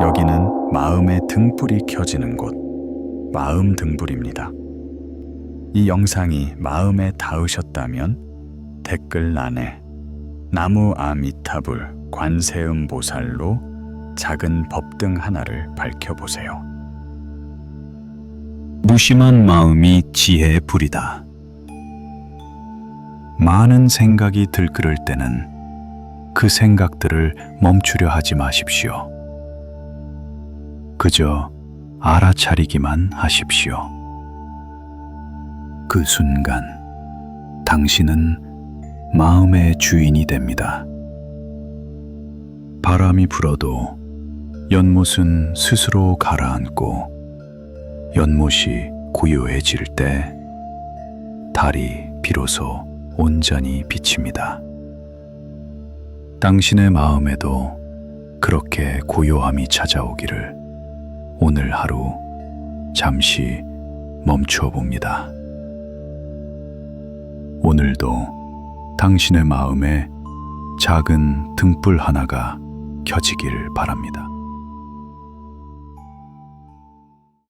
여기는 마음의 등불이 켜지는 곳, 마음 등불입니다. 이 영상이 마음에 닿으셨다면 댓글란에 나무 아미타불 관세음 보살로 작은 법등 하나를 밝혀보세요. 무심한 마음이 지혜의 불이다. 많은 생각이 들끓을 때는 그 생각들을 멈추려 하지 마십시오. 그저 알아차리기만 하십시오. 그 순간 당신은 마음의 주인이 됩니다. 바람이 불어도 연못은 스스로 가라앉고 연못이 고요해질 때 달이 비로소 온전히 비칩니다. 당신의 마음에도 그렇게 고요함이 찾아오기를 오늘 하루 잠시 멈추어 봅니다. 오늘도 당신의 마음에 작은 등불 하나가 켜지길 바랍니다.